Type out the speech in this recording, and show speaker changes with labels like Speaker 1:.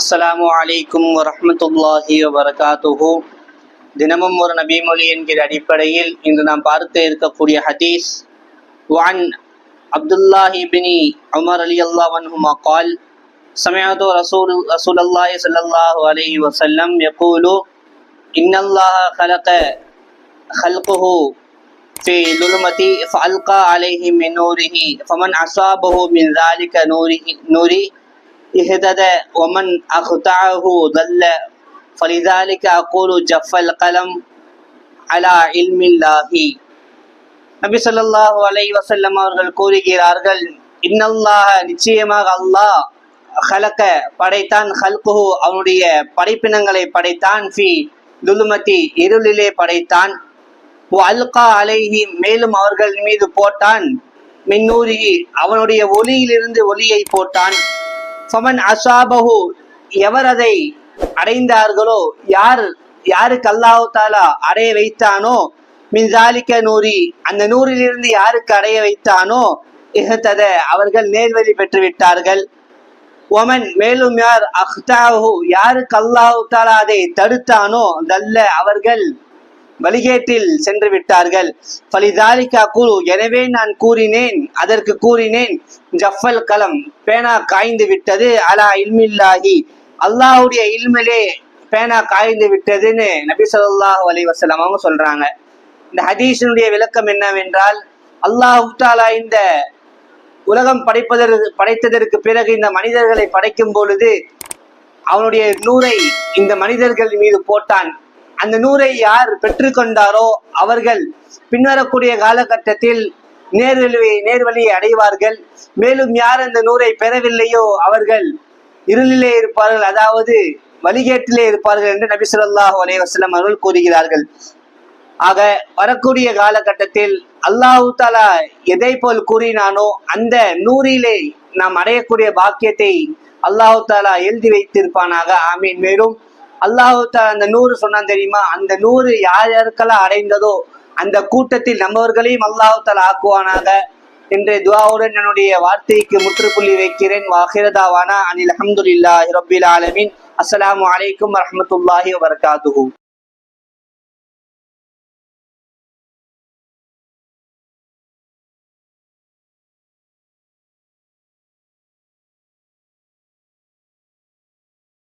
Speaker 1: அஸ்ஸலாமு அலைக்கும் வரஹ்மத்துல்லாஹி வபரகாத்துஹு தினமும் ஒரு நபிமொழி என்கிற அடிப்படையில் இன்று நாம் பார்க்க இருக்கக்கூடிய ஹதீஸ் வான் அப்துல்லாஹி பினி உமர் அலி அல்லாஹ் அன்ஹுமா قال سمعت رسول رسول الله صلى الله عليه وسلم يقول إن الله خلق خلقه في ظلمة فألقى عليه من نوره فمن أصابه من ذلك نوره نوري اهتدى ومن أخطأه ضل فلذلك أقول جف القلم على علم الله நபி ஸல்லல்லாஹு அலைஹி வஸல்லம் அவர்கள் கூறுகிறார்கள் இன்னல்லாஹ நிச்சயமாக அல்லாஹ் ஹலக படைத்தான் ஹல்குஹு அவனுடைய படைப்பினங்களை படைத்தான் ஃபி லுலுமதி இருளிலே படைத்தான் அல்கா அலைஹி மேலும் அவர்கள் மீது போட்டான் மின்னூரி அவனுடைய ஒளியிலிருந்து ஒளியை போட்டான் ஃபமன் அசாபஹு எவர் அதை அடைந்தார்களோ யார் யாருக்கு அல்லாஹு தாலா அடைய வைத்தானோ மின்சாலிக்க நூரி அந்த நூறிலிருந்து யாருக்கு அடைய வைத்தானோ இகத்தத அவர்கள் நேர்வழி பெற்று விட்டார்கள் ஒமன் மேலும் யார் அஹ்தாஹு யாருக்கு அல்லாஹு தாலா அதை தடுத்தானோ தல்ல அவர்கள் வழிகேட்டில் சென்று விட்டார்கள். ஃபலிதாலிகா குரு எனவே நான் கூறினேன் அதற்கு கூறினேன் ஜஃபல் கலம் பேனா காய்ந்து விட்டது அலா இல்மில்லாஹி அல்லாஹுடைய இல்மிலே பேனா காய்ந்து விட்டதுன்னு நபி சொல்லாஹு அலைஹி அவங்க சொல்றாங்க. இந்த ஹதீஷனுடைய விளக்கம் என்னவென்றால் அல்லாஹ் தாலா இந்த உலகம் படைப்பதற்கு படைத்ததற்கு பிறகு இந்த மனிதர்களை படைக்கும் பொழுது அவனுடைய நூரை இந்த மனிதர்கள் மீது போட்டான். அந்த நூரை யார் பெற்றுக்கொண்டாரோ அவர்கள் பின்வரக்கூடிய காலகட்டத்தில் நேர்வழியை நேர்வழியை அடைவார்கள். மேலும் யார் அந்த நூரை பெறவில்லையோ அவர்கள் இருளிலே இருப்பார்கள். அதாவது வழிகேட்டிலே இருப்பார்கள் என்று நபி ஸல்லல்லாஹு அவர்கள் கூறுகிறார்கள். ஆக வரக்கூடிய காலகட்டத்தில் அல்லாஹு தாலா எதை போல் கூறினானோ அந்த நூறிலே நாம் அடையக்கூடிய பாக்கியத்தை அல்லாஹு தாலா எழுதி வைத்திருப்பானாக. ஆமீன். மேலும் அல்லாஹு அந்த நூறு சொன்னான் தெரியுமா? அந்த நூறு யார் யாருக்கெல்லாம் அடைந்ததோ அந்த கூட்டத்தில் நம்மவர்களையும் அல்லாஹு ஆக்குவானாக என்று துவாவுடன் என்னுடைய வார்த்தைக்கு முற்றுப்புள்ளி வைக்கிறேன். வாஹிரதாவானா அனில் அஹமதுல்லா ரபில் ஆலமின். அஸ்லாம் வலைக்கம் வரமத்துல்லாஹி வபரகாத்துஹு.